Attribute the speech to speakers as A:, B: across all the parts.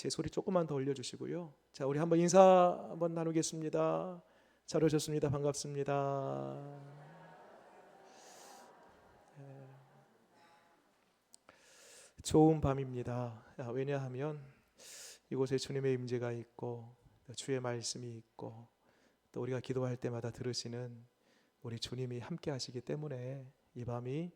A: 제 소리 조금만 더 올려주시고요. 자, 우리 한번 인사 한번 나누겠습니다. 잘 오셨습니다. 반갑습니다. 네. 좋은 밤입니다. 아, 왜냐하면 이곳에 주님의 임재가 있고 또 주의 말씀이 있고 또 우리가 기도할 때마다 들으시는 우리 주님이 함께 하시기 때문에 이 밤이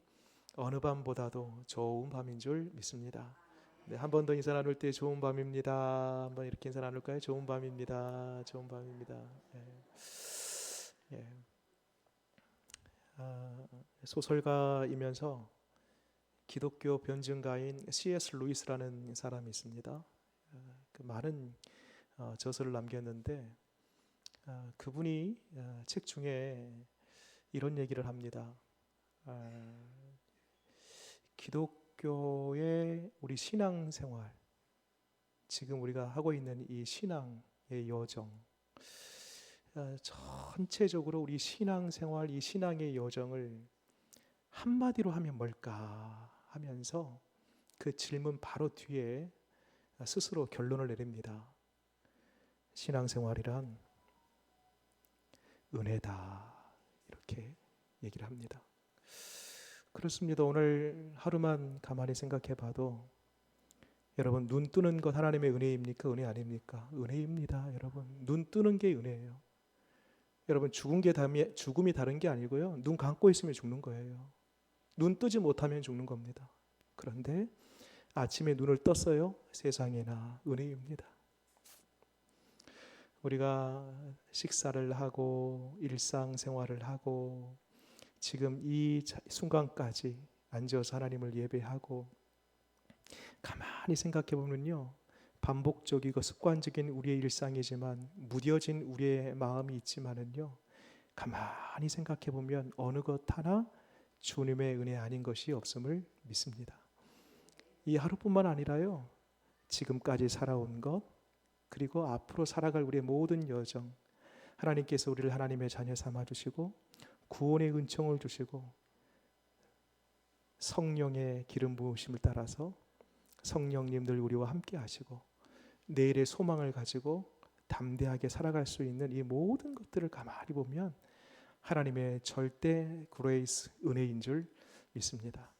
A: 어느 밤보다도 좋은 밤인 줄 믿습니다. 네, 한 번 더 인사 나눌 때 좋은 밤입니다. 한번 이렇게 인사 나눌까요? 좋은 밤입니다. 좋은 밤입니다. 예. 예. 아, 소설가이면서 기독교 변증가인 C.S. 루이스라는 사람이 있습니다. 아, 그 많은 어, 저서를 남겼는데 아, 그분이 아, 책 중에 이런 얘기를 합니다. 아, 기독교의 우리 신앙 생활, 지금 우리가 하고 있는 이 신앙의 여정, 아, 전체적으로 우리 신앙 생활, 이 신앙의 여정을 한마디로 하면 뭘까 하면서 그 질문 바로 뒤에 스스로 결론을 내립니다. 신앙생활이란 은혜다. 이렇게 얘기를 합니다. 그렇습니다. 오늘 하루만 가만히 생각해 봐도 여러분 눈 뜨는 것 하나님의 은혜입니까? 은혜 아닙니까? 은혜입니다. 여러분 눈 뜨는 게 은혜예요. 여러분 죽은 게 다미, 죽음이 다른 게 아니고요. 눈 감고 있으면 죽는 거예요. 눈 뜨지 못하면 죽는 겁니다. 그런데 아침에 눈을 떴어요. 세상에나 은혜입니다. 우리가 식사를 하고 일상생활을 하고 지금 이 순간까지 앉아서 하나님을 예배하고 가만히 생각해 보면요. 반복적이고 습관적인 우리의 일상이지만 무뎌진 우리의 마음이 있지만은요. 가만히 생각해 보면 어느 것 하나 주님의 은혜 아닌 것이 없음을 믿습니다. 이 하루뿐만 아니라요. 지금까지 살아온 것 그리고 앞으로 살아갈 우리의 모든 여정 하나님께서 우리를 하나님의 자녀 삼아 주시고 구원의 은총을 주시고 성령의 기름 부으심을 따라서 성령님들 우리와 함께 하시고 내일의 소망을 가지고 담대하게 살아갈 수 있는 이 모든 것들을 가만히 보면 하나님의 절대 그레이스 은혜인 줄 믿습니다.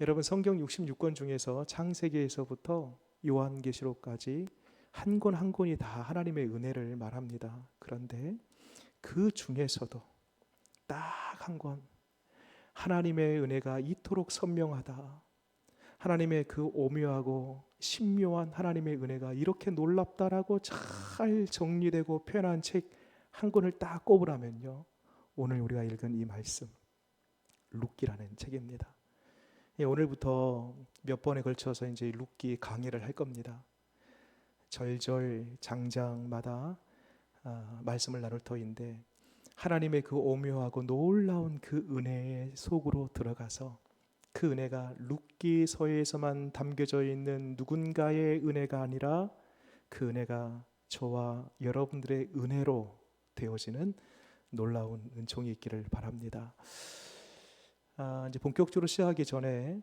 A: 여러분 성경 66권 중에서 창세기에서부터 요한계시록까지 한 권 한 권이 다 하나님의 은혜를 말합니다. 그런데 그 중에서도 딱한권 하나님의 은혜가 이토록 선명하다. 하나님의 그 오묘하고 신묘한 하나님의 은혜가 이렇게 놀랍다라고 잘 정리되고 표현한 책 한 권을 딱 꼽으라면요. 오늘 우리가 읽은 이 말씀 룻기라는 책입니다. 예, 오늘부터 몇 번에 걸쳐서 이제 룻기 강의를 할 겁니다. 절절 장장마다 아, 말씀을 나눌 터인데 하나님의 그 오묘하고 놀라운 그 은혜의 속으로 들어가서 그 은혜가 룻기서에서만 담겨져 있는 누군가의 은혜가 아니라 그 은혜가 저와 여러분들의 은혜로 되어지는 놀라운 은총이 있기를 바랍니다. 아, 이제 본격적으로 시작하기 전에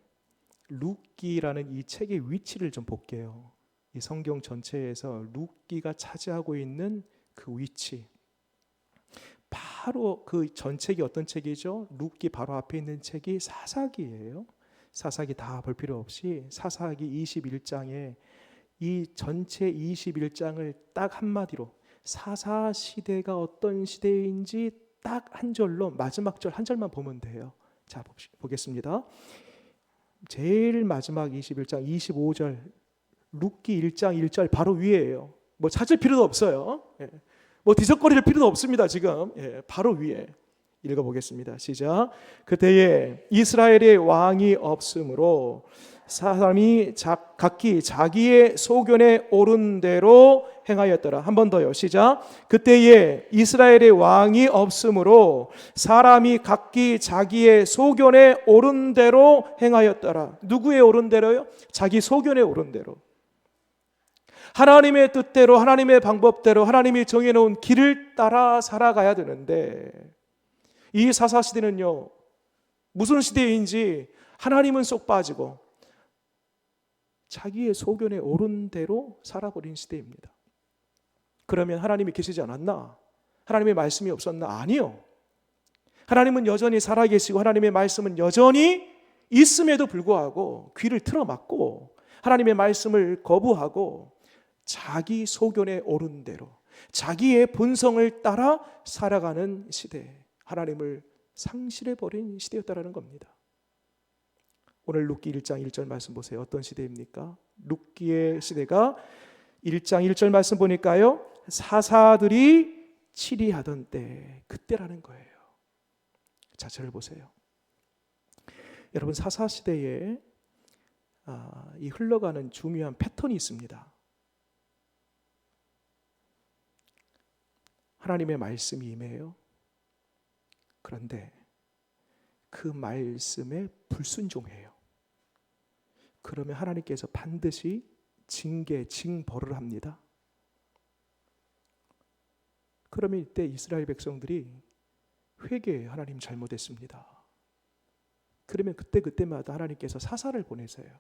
A: 룻기라는 이 책의 위치를 좀 볼게요. 이 성경 전체에서 룻기가 차지하고 있는 그 위치. 바로 그 전책이 어떤 책이죠? 룻기 바로 앞에 있는 책이 사사기예요. 사사기 다 볼 필요 없이 사사기 21장에 이 전체 21장을 딱 한마디로 사사 시대가 어떤 시대인지 딱 한 절로 마지막 절 한 절만 보면 돼요. 자, 보겠습니다. 제일 마지막 21장 25절 룻기 1장 1절 바로 위에요. 뭐 찾을 필요도 없어요. 예. 뭐 뒤적거릴 필요도 없습니다. 지금 예, 바로 위에 읽어보겠습니다. 시작. 그때에 이스라엘의 왕이 없으므로 사람이 각기 자기의 소견에 옳은 대로 행하였더라. 한 번 더요. 시작. 그때에 이스라엘의 왕이 없으므로 사람이 각기 자기의 소견에 옳은 대로 행하였더라. 누구의 옳은 대로요? 자기 소견에 옳은 대로. 하나님의 뜻대로 하나님의 방법대로 하나님이 정해 놓은 길을 따라 살아가야 되는데 이 사사 시대는요. 무슨 시대인지 하나님은 쏙 빠지고 자기의 소견에 오른 대로 살아버린 시대입니다. 그러면 하나님이 계시지 않았나? 하나님의 말씀이 없었나? 아니요. 하나님은 여전히 살아계시고 하나님의 말씀은 여전히 있음에도 불구하고 귀를 틀어막고 하나님의 말씀을 거부하고 자기 소견에 오른 대로 자기의 본성을 따라 살아가는 시대, 하나님을 상실해 버린 시대였다라는 겁니다. 오늘 룻기 1장 1절 말씀 보세요. 어떤 시대입니까? 룻기의 시대가 1장 1절 말씀 보니까요. 사사들이 치리하던 때 그때라는 거예요. 자, 저를 보세요. 여러분 사사 시대에 아, 이 흘러가는 중요한 패턴이 있습니다. 하나님의 말씀이 임해요. 그런데 그 말씀에 불순종해요. 그러면 하나님께서 반드시 징계, 징벌을 합니다. 그러면 이때 이스라엘 백성들이 회개해 하나님 잘못했습니다. 그러면 그때 그때마다 하나님께서 사사를 보내세요.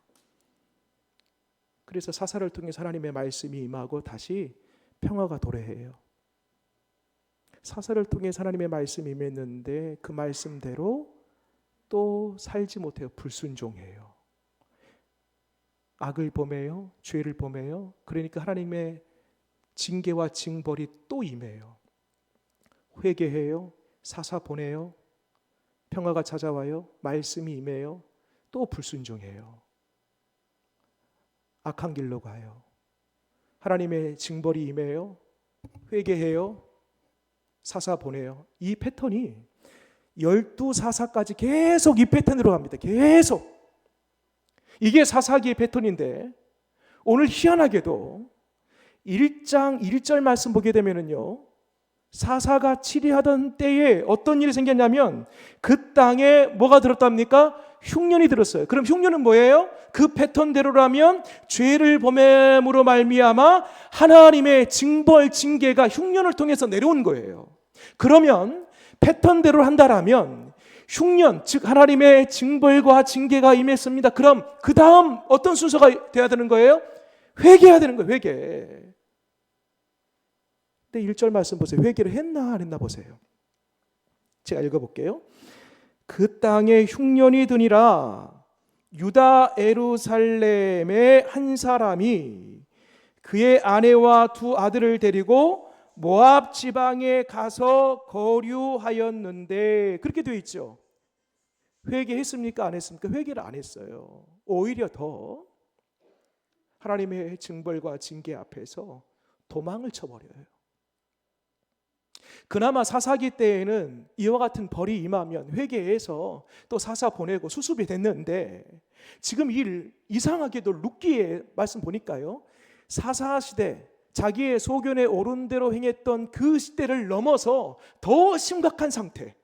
A: 그래서 사사를 통해 하나님의 말씀이 임하고 다시 평화가 도래해요. 사사를 통해 하나님의 말씀이 임했는데 그 말씀대로 또 살지 못해요. 불순종해요. 악을 범해요. 죄를 범해요. 그러니까 하나님의 징계와 징벌이 또 임해요. 회개해요. 사사 보내요. 평화가 찾아와요. 말씀이 임해요. 또 불순종해요. 악한 길로 가요. 하나님의 징벌이 임해요. 회개해요. 사사 보내요. 이 패턴이 열두 사사까지 계속 이 패턴으로 갑니다. 계속. 이게 사사기의 패턴인데 오늘 희한하게도 1장 1절 말씀 보게 되면은요. 사사가 치리하던 때에 어떤 일이 생겼냐면 그 땅에 뭐가 들었답니까? 흉년이 들었어요. 그럼 흉년은 뭐예요? 그 패턴대로라면 죄를 범함으로 말미암아 하나님의 징벌 징계가 흉년을 통해서 내려온 거예요. 그러면 패턴대로 한다라면 흉년 즉 하나님의 징벌과 징계가 임했습니다. 그럼 그 다음 어떤 순서가 돼야 되는 거예요? 회개해야 되는 거예요. 회개. 근데 1절 말씀 보세요. 회개를 했나 안 했나 보세요. 제가 읽어볼게요. 그 땅에 흉년이 드니라 유다 에루살렘의 한 사람이 그의 아내와 두 아들을 데리고 모압 지방에 가서 거류하였는데 그렇게 되어 있죠. 회개했습니까? 안 했습니까? 회개를 안 했어요. 오히려 더 하나님의 징벌과 징계 앞에서 도망을 쳐버려요. 그나마 사사기 때에는 이와 같은 벌이 임하면 회개해서 또 사사 보내고 수습이 됐는데 지금 일 이상하게도 룻기의 말씀 보니까요. 사사 시대 자기의 소견에 오른 대로 행했던 그 시대를 넘어서 더 심각한 상태.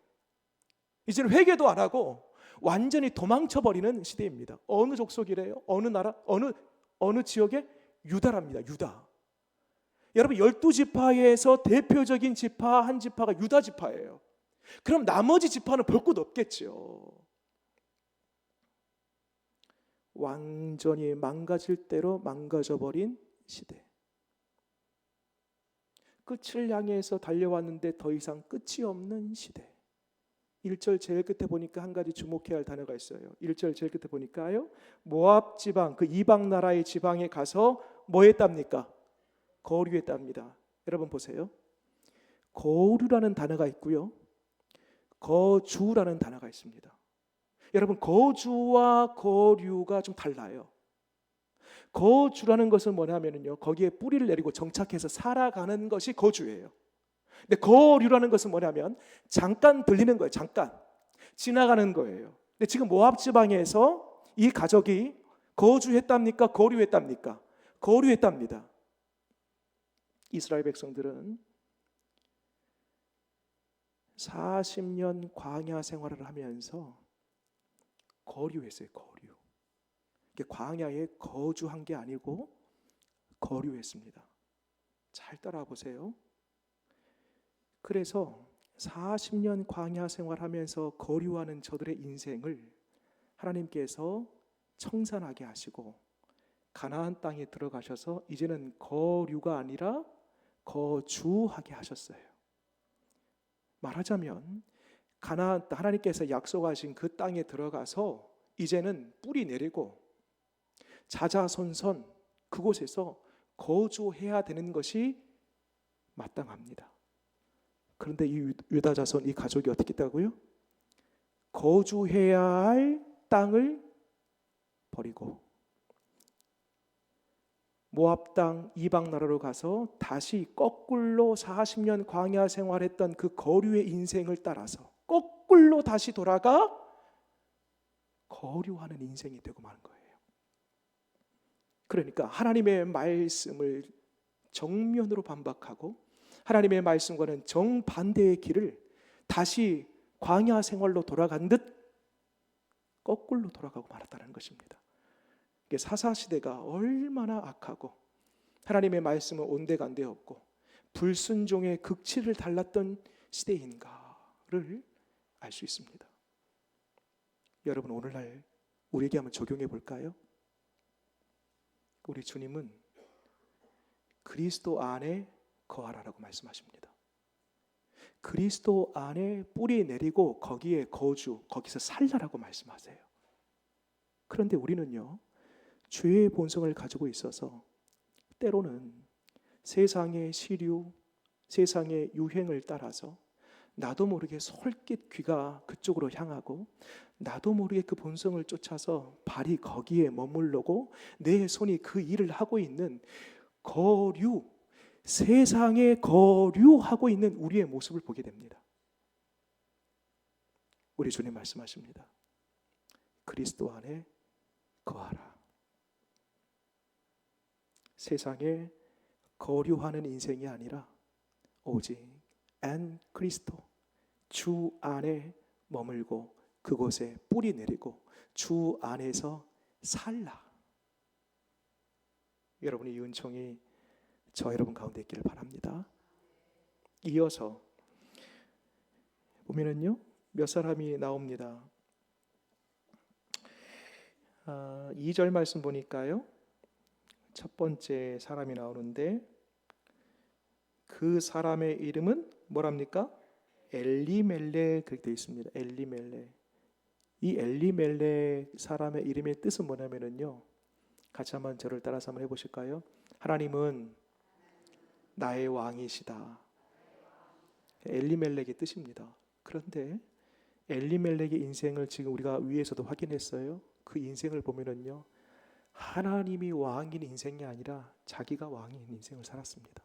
A: 이제는 회개도 안 하고 완전히 도망쳐 버리는 시대입니다. 어느 족속이래요? 어느 나라? 어느 어느 지역에 유다랍니다. 유다. 여러분 열두 지파에서 대표적인 지파 한 지파가 유다 지파예요. 그럼 나머지 지파는 볼 곳 없겠죠. 완전히 망가질 대로 망가져 버린 시대. 끝을 향해서 달려왔는데 더 이상 끝이 없는 시대. 1절 제일 끝에 보니까 한 가지 주목해야 할 단어가 있어요. 1절 제일 끝에 보니까요. 모압 지방 그 이방 나라의 지방에 가서 뭐 했답니까? 거류했답니다. 여러분 보세요. 거류라는 단어가 있고요. 거주라는 단어가 있습니다. 여러분 거주와 거류가 좀 달라요. 거주라는 것은 뭐냐면요. 거기에 뿌리를 내리고 정착해서 살아가는 것이 거주예요. 근데 거류라는 것은 뭐냐면 잠깐 들리는 거예요. 잠깐 지나가는 거예요. 근데 지금 모압 지방에서 이 가족이 거주했답니까? 거류했답니까? 거류했답니다. 이스라엘 백성들은 40년 광야 생활을 하면서 거류했어요. 거류. 광야에 거주한 게 아니고 거류했습니다. 잘 따라 보세요. 그래서 40년 광야 생활하면서 거류하는 저들의 인생을 하나님께서 청산하게 하시고 가나안 땅에 들어가셔서 이제는 거류가 아니라 거주하게 하셨어요. 말하자면 가나안 땅 하나님께서 약속하신 그 땅에 들어가서 이제는 뿌리 내리고 자자손손 그곳에서 거주해야 되는 것이 마땅합니다. 그런데 이 유다 자손 이 가족이 어떻게 했다고요? 거주해야 할 땅을 버리고 모압 땅 이방 나라로 가서 다시 거꾸로 40년 광야 생활했던 그 거류의 인생을 따라서 거꾸로 다시 돌아가 거류하는 인생이 되고 마는 거예요. 그러니까 하나님의 말씀을 정면으로 반박하고 하나님의 말씀과는 정반대의 길을 다시 광야 생활로 돌아간 듯 거꾸로 돌아가고 말았다는 것입니다. 이게 사사 시대가 얼마나 악하고 하나님의 말씀은 온데간데 없고 불순종의 극치를 달랐던 시대인가를 알 수 있습니다. 여러분 오늘날 우리에게 한번 적용해 볼까요? 우리 주님은 그리스도 안에 거하라라고 말씀하십니다. 그리스도 안에 뿌리 내리고 거기에 거주, 거기서 살라라고 말씀하세요. 그런데 우리는요, 죄의 본성을 가지고 있어서 때로는 세상의 시류, 세상의 유행을 따라서 나도 모르게 솔깃 귀가 그쪽으로 향하고 나도 모르게 그 본성을 쫓아서 발이 거기에 머물러고 내 손이 그 일을 하고 있는 거류, 세상에 거류하고 있는 우리의 모습을 보게 됩니다. 우리 주님 말씀하십니다. 그리스도 안에 거하라. 세상에 거류하는 인생이 아니라 오직 안 그리스도 주 안에 머물고 그곳에 뿌리 내리고 주 안에서 살라. 여러분의 이 은총이 저 여러분 가운데 있기를 바랍니다. 이어서 보면은요 몇 사람이 나옵니다. 아, 2절 말씀 보니까요 첫 번째 사람이 나오는데 그 사람의 이름은 뭐랍니까? 엘리멜레 그렇게 되어 있습니다. 엘리멜레. 이 엘리멜레 사람의 이름의 뜻은 뭐냐면은요. 같이 한번 저를 따라서 한번 해보실까요? 하나님은 나의 왕이시다. 엘리멜렉의 뜻입니다. 그런데 엘리멜렉의 인생을 지금 우리가 위에서도 확인했어요. 그 인생을 보면은요. 하나님이 왕인 인생이 아니라 자기가 왕인 인생을 살았습니다.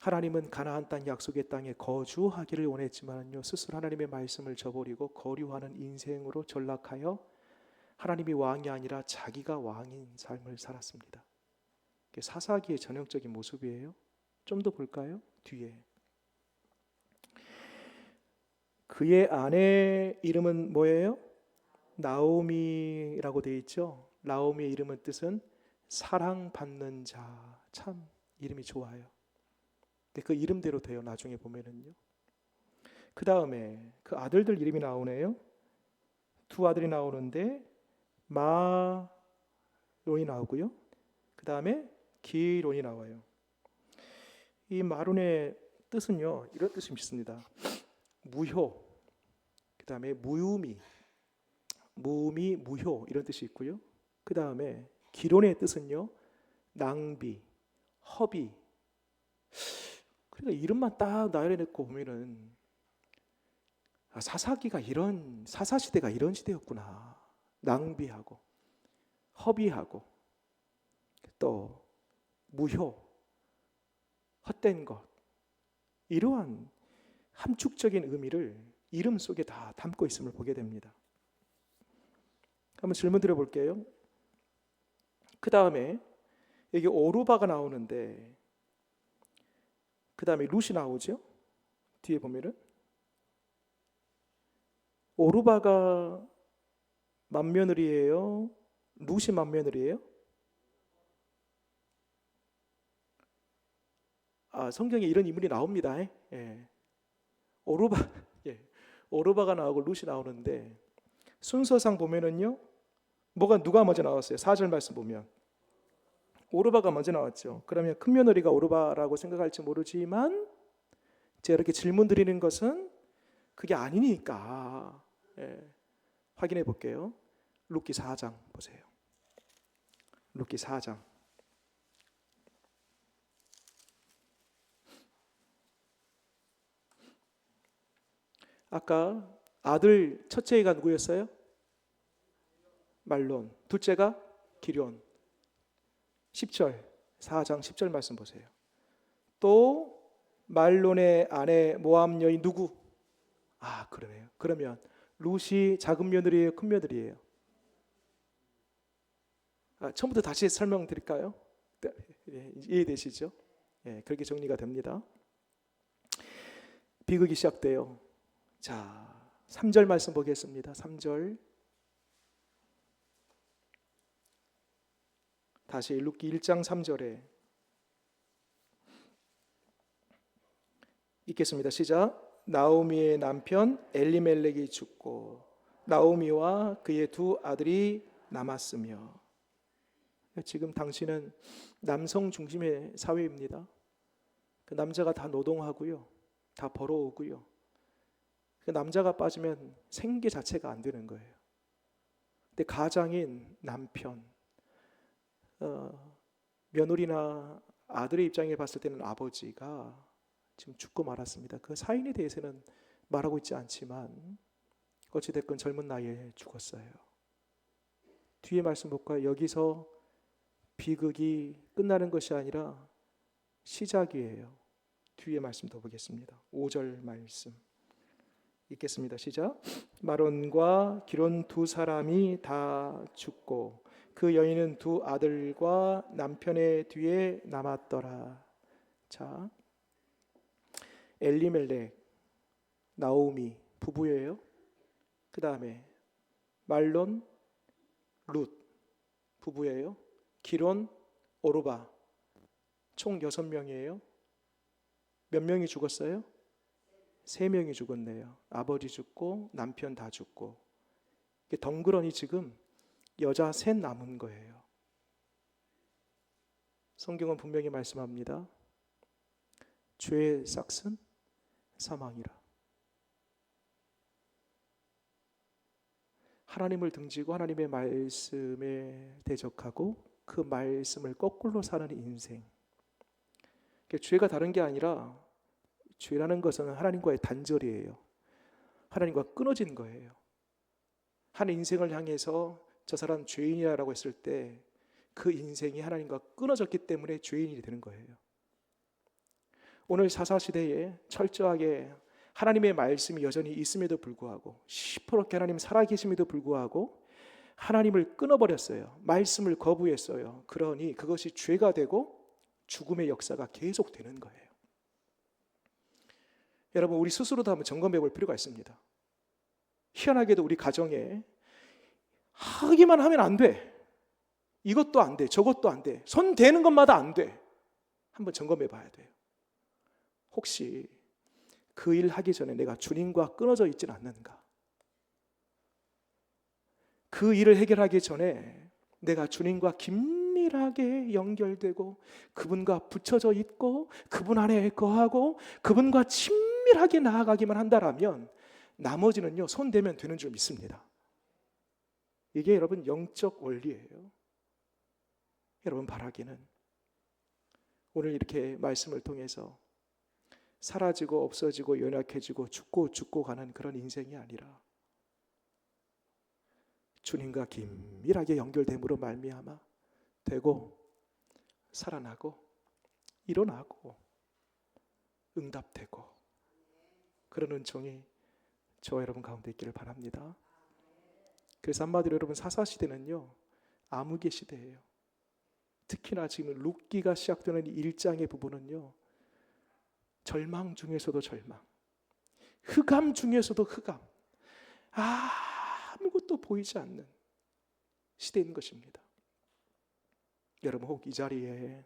A: 하나님은 가나안 땅 약속의 땅에 거주하기를 원했지만요 스스로 하나님의 말씀을 저버리고 거류하는 인생으로 전락하여 하나님이 왕이 아니라 자기가 왕인 삶을 살았습니다. 사사기의 전형적인 모습이에요. 좀 더 볼까요? 뒤에 그의 아내 이름은 뭐예요? 나오미라고 되어 있죠. 나오미의 이름은 뜻은 사랑받는 자. 참 이름이 좋아요. 근데 그 이름대로 돼요. 나중에 보면은요. 그 다음에 그 아들들 이름이 나오네요. 두 아들이 나오는데 마론이 나오고요. 그 다음에 기론이 나와요. 이 마론의 뜻은요 이런 뜻이 있습니다. 무효, 그 다음에 무유미, 무미, 무효 이런 뜻이 있고요. 그 다음에 기론의 뜻은요 낭비, 허비. 그러니까 이름만 딱 나열해놓고 보면은 아, 사사기가 이런 사사 시대가 이런 시대였구나. 낭비하고 허비하고 또 무효, 헛된 것 이러한 함축적인 의미를 이름 속에 다 담고 있음을 보게 됩니다. 한번 질문 드려볼게요. 그 다음에 여기 오르바가 나오는데 그 다음에 룻이 나오죠. 뒤에 보면은 오르바가 맏며느리예요. 룻이 맏며느리예요. 아, 성경에 이런 인물이 나옵니다. 예. 오르바, 예. 오르바가 나오고 룻이 나오는데 순서상 보면은요, 뭐가 누가 먼저 나왔어요? 4절 말씀 보면 오르바가 먼저 나왔죠. 그러면 큰 며느리가 오르바라고 생각할지 모르지만 제가 이렇게 질문 드리는 것은 그게 아니니까 예, 확인해 볼게요. 룻기 4장 보세요. 룻기 4장 아까 아들 첫째가 누구였어요? 말론. 둘째가 기룡. 10절 4장 10절 말씀 보세요. 또 말론의 아내 모함 여인 누구? 아 그러네요. 그러면 룻이 작은 며느리예요, 큰 며느리예요? 아, 처음부터 다시 설명드릴까요? 네, 예, 이해되시죠? 예, 그렇게 정리가 됩니다. 비극이 시작돼요. 자, 3절 말씀 보겠습니다. 3절. 다시 룻기 1장 3절에 읽겠습니다. 시작. 나오미의 남편 엘리멜렉이 죽고 나오미와 그의 두 아들이 남았으며 지금 당신은 남성 중심의 사회입니다. 그 남자가 다 노동하고요. 다 벌어오고요. 그 남자가 빠지면 생계 자체가 안 되는 거예요. 근데 가장인 남편, 어, 며느리나 아들의 입장에 봤을 때는 아버지가 지금 죽고 말았습니다. 그 사인에 대해서는 말하고 있지 않지만 어찌됐건 젊은 나이에 죽었어요. 뒤에 말씀 볼까요? 여기서 비극이 끝나는 것이 아니라 시작이에요. 뒤에 말씀 더 보겠습니다. 5절 말씀. 읽겠습니다. 시작. 마론과 기론 두 사람이 다 죽고 그 여인은 두 아들과 남편의 뒤에 남았더라. 자, 엘리멜렉, 나오미 부부예요. 그 다음에 말론, 룻 부부예요. 기론, 오르바 총 여섯 명이에요. 몇 명이 죽었어요? 세 명이 죽었네요. 아버지 죽고 남편 다 죽고 덩그러니 지금 여자 셋 남은 거예요. 성경은 분명히 말씀합니다. 죄의 싹은 사망이라. 하나님을 등지고 하나님의 말씀에 대적하고 그 말씀을 거꾸로 사는 인생. 죄가 다른 게 아니라 죄라는 것은 하나님과의 단절이에요. 하나님과 끊어진 거예요. 한 인생을 향해서 저 사람 죄인이라고 했을 때 그 인생이 하나님과 끊어졌기 때문에 죄인이 되는 거예요. 오늘 사사 시대에 철저하게 하나님의 말씀이 여전히 있음에도 불구하고 시퍼렇게 하나님 살아계심에도 불구하고 하나님을 끊어버렸어요. 말씀을 거부했어요. 그러니 그것이 죄가 되고 죽음의 역사가 계속되는 거예요. 여러분 우리 스스로도 한번 점검해 볼 필요가 있습니다. 희한하게도 우리 가정에 하기만 하면 안 돼. 이것도 안 돼. 저것도 안 돼. 손 대는 것마다 안 돼. 한번 점검해 봐야 돼요. 혹시 그 일 하기 전에 내가 주님과 끊어져 있지는 않는가? 그 일을 해결하기 전에 내가 주님과 긴밀하게 연결되고 그분과 붙여져 있고 그분 안에 거하고 그분과 친밀하게 나아가기만 한다라면 나머지는요 손 대면 되는 줄 믿습니다. 이게 여러분 영적 원리예요. 여러분 바라기는 오늘 이렇게 말씀을 통해서 사라지고 없어지고 연약해지고 죽고 죽고 가는 그런 인생이 아니라 주님과 긴밀하게 연결됨으로 말미암아 되고 살아나고 일어나고 응답되고 그런 은총이 저와 여러분 가운데 있기를 바랍니다. 그래서 한마디로 여러분 사사 시대는요 암흑의 시대예요. 특히나 지금 룻기가 시작되는 일장의 부분은요 절망 중에서도 절망, 흑암 중에서도 흑암, 아무것도 보이지 않는 시대인 것입니다. 여러분 혹 이 자리에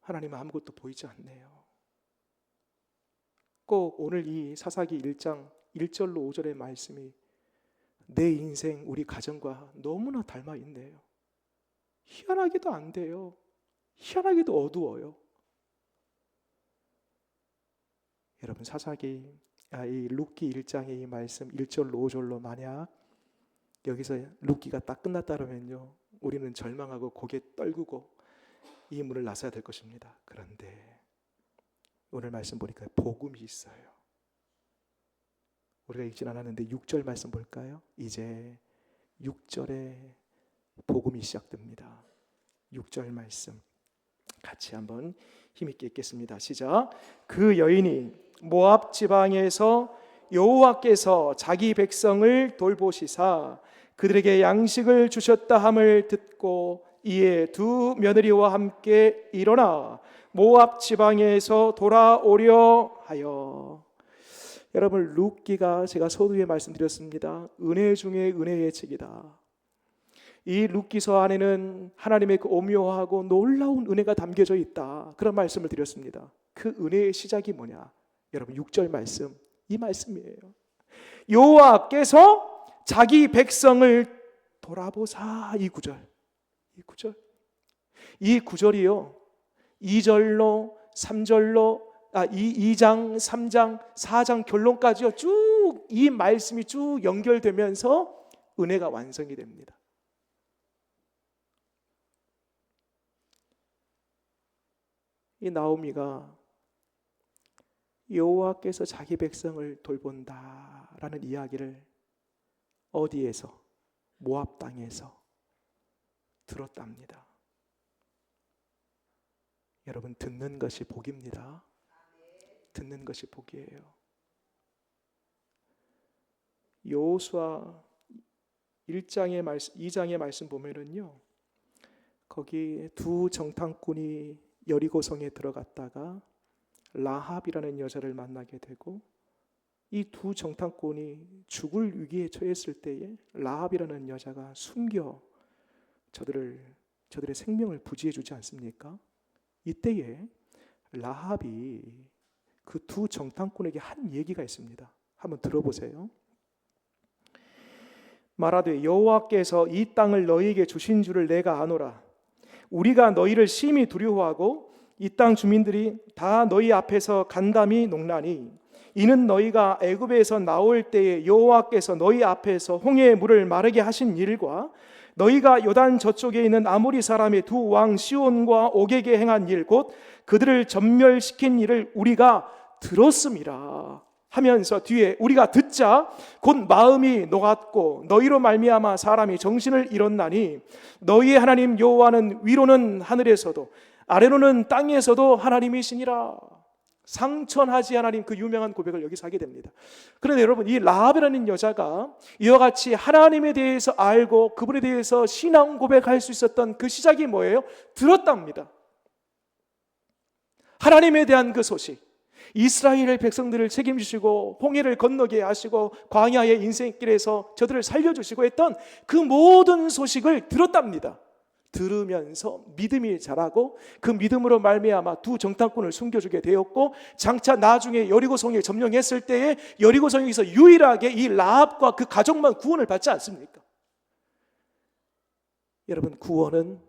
A: 하나님 아무것도 보이지 않네요. 꼭 오늘 이 사사기 1장 1절로 5절의 말씀이 내 인생, 우리 가정과 너무나 닮아 있네요. 희한하게도 안 돼요. 희한하게도 어두워요. 여러분 사사기 아, 이 룻기 1장의 이 말씀 1절로 5절로 만약 여기서 룻기가 딱 끝났다 그러면요. 우리는 절망하고 고개 떨구고 이 문을 나서야 될 것입니다. 그런데 오늘 말씀 보니까 복음이 있어요. 우리가 읽진 않았는데 6절 말씀 볼까요? 이제 6절에 복음이 시작됩니다. 6절 말씀 같이 한번 힘있게 읽겠습니다. 시작. 그 여인이 모압 지방에서 여호와께서 자기 백성을 돌보시사 그들에게 양식을 주셨다 함을 듣고 이에 두 며느리와 함께 일어나 모압 지방에서 돌아오려 하여 여러분 룻기가 제가 서두에 말씀드렸습니다. 은혜 중에 은혜의 책이다. 이 룻기서 안에는 하나님의 그 오묘하고 놀라운 은혜가 담겨져 있다. 그런 말씀을 드렸습니다. 그 은혜의 시작이 뭐냐? 여러분 6절 말씀 이 말씀이에요. 여호와께서 자기 백성을 돌아보사 이 구절. 이 구절. 이 구절이요. 2절로 3절로 아, 2, 2장, 3장, 4장 결론까지요. 쭉 이 말씀이 쭉 연결되면서 은혜가 완성이 됩니다. 이 나오미가 여호와께서 자기 백성을 돌본다라는 이야기를 어디에서 모압 땅에서 들었답니다. 여러분 듣는 것이 복입니다. 듣는 것이 복이에요. 여호수아 1장의 말씀, 2장의 말씀 보면은요. 거기 두 정탐꾼이 여리고성에 들어갔다가 라합이라는 여자를 만나게 되고 이 두 정탐꾼이 죽을 위기에 처했을 때에 라합이라는 여자가 숨겨 저들을 저들의 생명을 부지해 주지 않습니까? 이때에 라합이 그 두 정탐꾼에게 한 얘기가 있습니다. 한번 들어보세요. 말하되 여호와께서 이 땅을 너희에게 주신 줄을 내가 아노라. 우리가 너희를 심히 두려워하고 이 땅 주민들이 다 너희 앞에서 간담이 농나니 이는 너희가 애굽에서 나올 때에 여호와께서 너희 앞에서 홍해의 물을 마르게 하신 일과 너희가 요단 저쪽에 있는 아모리 사람의 두 왕 시온과 오게게 행한 일 곧 그들을 전멸시킨 일을 우리가 들었음이라 하면서 뒤에 우리가 듣자 곧 마음이 녹았고 너희로 말미암아 사람이 정신을 잃었나니 너희의 하나님 여호와는 위로는 하늘에서도 아래로는 땅에서도 하나님이시니라 상천하지 하나님 그 유명한 고백을 여기서 하게 됩니다. 그런데 여러분 이 라합이라는 여자가 이와 같이 하나님에 대해서 알고 그분에 대해서 신앙 고백할 수 있었던 그 시작이 뭐예요? 들었답니다. 하나님에 대한 그 소식. 이스라엘 백성들을 책임지시고 홍해를 건너게 하시고 광야의 인생길에서 저들을 살려주시고 했던 그 모든 소식을 들었답니다. 들으면서 믿음이 자라고 그 믿음으로 말미암아 두 정탐꾼을 숨겨주게 되었고 장차 나중에 여리고성에 점령했을 때에 여리고성에서 유일하게 이 라합과 그 가족만 구원을 받지 않습니까? 여러분 구원은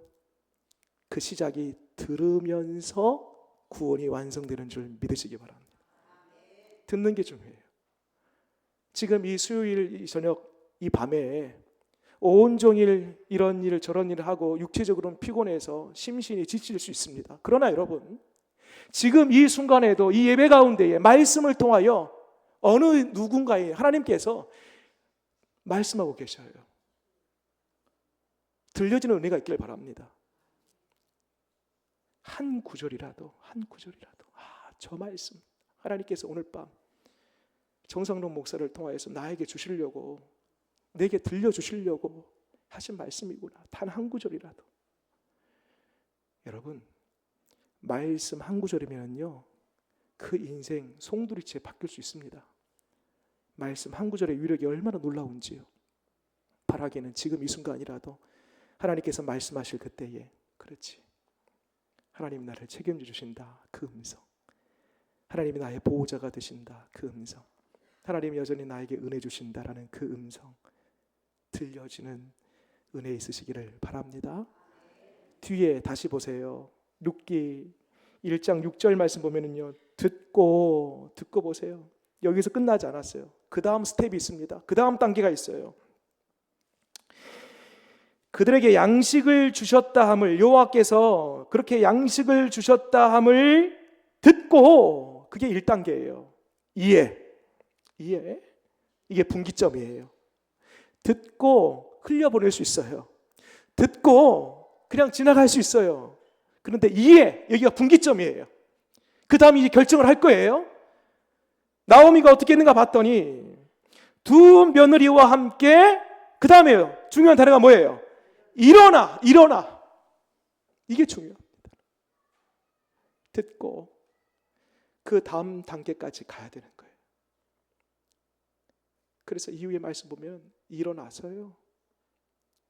A: 그 시작이 들으면서 구원이 완성되는 줄 믿으시기 바랍니다. 듣는 게 중요해요. 지금 이 수요일 저녁 이 밤에 온종일 이런 일 저런 일을 하고 육체적으로는 피곤해서 심신이 지칠 수 있습니다. 그러나 여러분 지금 이 순간에도 이 예배 가운데에 말씀을 통하여 어느 누군가에 하나님께서 말씀하고 계셔요. 들려지는 은혜가 있길 바랍니다. 한 구절이라도 한 구절이라도 아, 저 말씀 하나님께서 오늘 밤 정상록 목사를 통하여서 나에게 주시려고 내게 들려 주시려고 하신 말씀이구나. 단 한 구절이라도. 여러분 말씀 한 구절이면요. 그 인생 송두리째 바뀔 수 있습니다. 말씀 한 구절의 위력이 얼마나 놀라운지요. 바라기는 지금 이 순간이라도 하나님께서 말씀하실 그때에 그렇지. 하나님 나를 책임져 주신다. 그 음성. 하나님이 나의 보호자가 되신다. 그 음성. 하나님 여전히 나에게 은혜 주신다라는 그 음성. 들려지는 은혜 있으시기를 바랍니다. 뒤에 다시 보세요. 룻기 1장 6절 말씀 보면은요. 듣고 듣고 보세요. 여기서 끝나지 않았어요. 그 다음 스텝이 있습니다. 그 다음 단계가 있어요. 그들에게 양식을 주셨다 함을 여호와께서 그렇게 양식을 주셨다 함을 듣고 그게 1단계예요. 이해. 이해. 이게 분기점이에요. 듣고 흘려보낼 수 있어요. 듣고 그냥 지나갈 수 있어요. 그런데 이해 여기가 분기점이에요. 그 다음 이제 결정을 할 거예요. 나오미가 어떻게 했는가 봤더니 두 며느리와 함께 그 다음에요. 중요한 단어가 뭐예요? 일어나, 일어나. 이게 중요합니다. 듣고 그 다음 단계까지 가야 되는 거예요. 그래서 이후의 말씀 보면 일어나서요.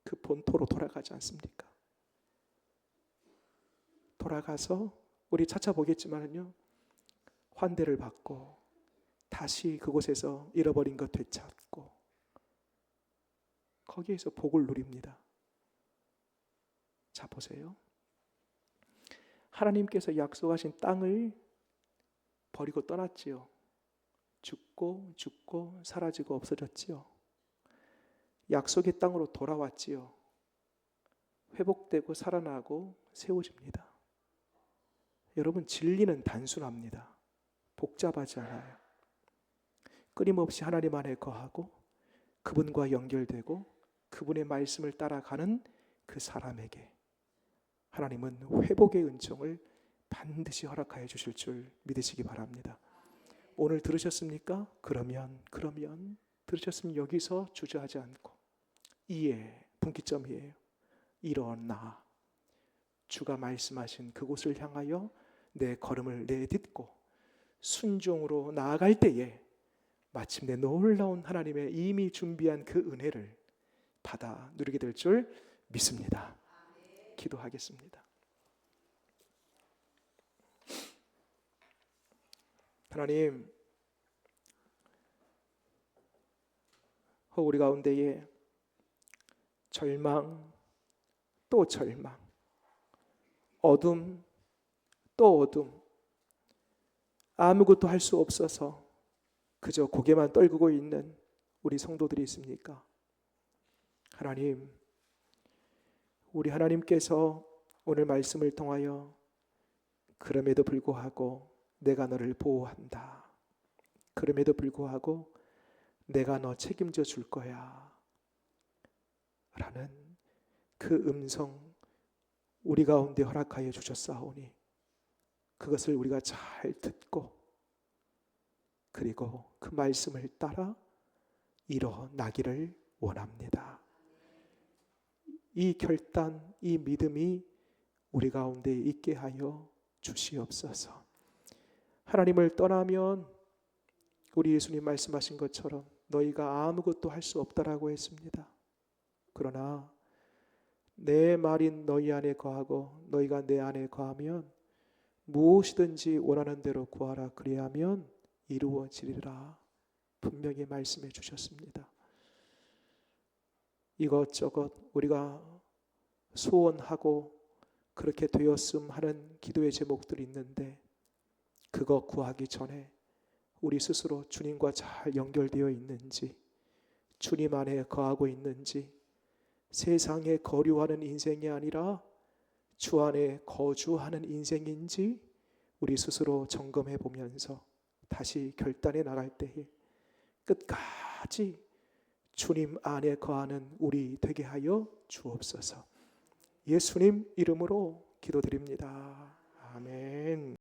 A: 그 본토로 돌아가지 않습니까? 돌아가서 우리 찾아보겠지만은요. 환대를 받고 다시 그곳에서 잃어버린 것 되찾고 거기에서 복을 누립니다. 자 보세요. 하나님께서 약속하신 땅을 버리고 떠났지요. 죽고 죽고 사라지고 없어졌지요. 약속의 땅으로 돌아왔지요. 회복되고 살아나고 세워집니다. 여러분 진리는 단순합니다. 복잡하지 않아요. 끊임없이 하나님 안에 거하고 그분과 연결되고 그분의 말씀을 따라가는 그 사람에게 하나님은 회복의 은총을 반드시 허락하여 주실 줄 믿으시기 바랍니다. 오늘 들으셨습니까? 그러면 그러면 들으셨으면 여기서 주저하지 않고 이에 분기점이에요. 일어나 주가 말씀하신 그곳을 향하여 내 걸음을 내딛고 순종으로 나아갈 때에 마침내 놀라운 하나님의 이미 준비한 그 은혜를 받아 누리게 될 줄 믿습니다. 기도하겠습니다. 하나님, 우리 가운데에 절망, 또 절망, 어둠, 또 어둠, 아무것도 할 수 없어서 그저 고개만 떨구고 있는 우리 성도들이 있습니까? 하나님, 우리 하나님께서 오늘 말씀을 통하여 그럼에도 불구하고 내가 너를 보호한다. 그럼에도 불구하고 내가 너 책임져 줄 거야. 라는 그 음성 우리 가운데 허락하여 주셨사오니 그것을 우리가 잘 듣고 그리고 그 말씀을 따라 일어나기를 원합니다. 이 결단, 이 믿음이 우리 가운데 있게 하여 주시옵소서. 하나님을 떠나면 우리 예수님 말씀하신 것처럼 너희가 아무것도 할 수 없다라고 했습니다. 그러나 내 말인 너희 안에 거하고 너희가 내 안에 거하면 무엇이든지 원하는 대로 구하라 그리하면 이루어지리라 분명히 말씀해 주셨습니다. 이것저것 우리가 소원하고 그렇게 되었음 하는 기도의 제목들이 있는데 그거 구하기 전에 우리 스스로 주님과 잘 연결되어 있는지 주님 안에 거하고 있는지 세상에 거류하는 인생이 아니라 주 안에 거주하는 인생인지 우리 스스로 점검해 보면서 다시 결단해 나갈 때에 끝까지 주님 안에 거하는 우리 되게 하여 주옵소서. 예수님 이름으로 기도드립니다. 아멘.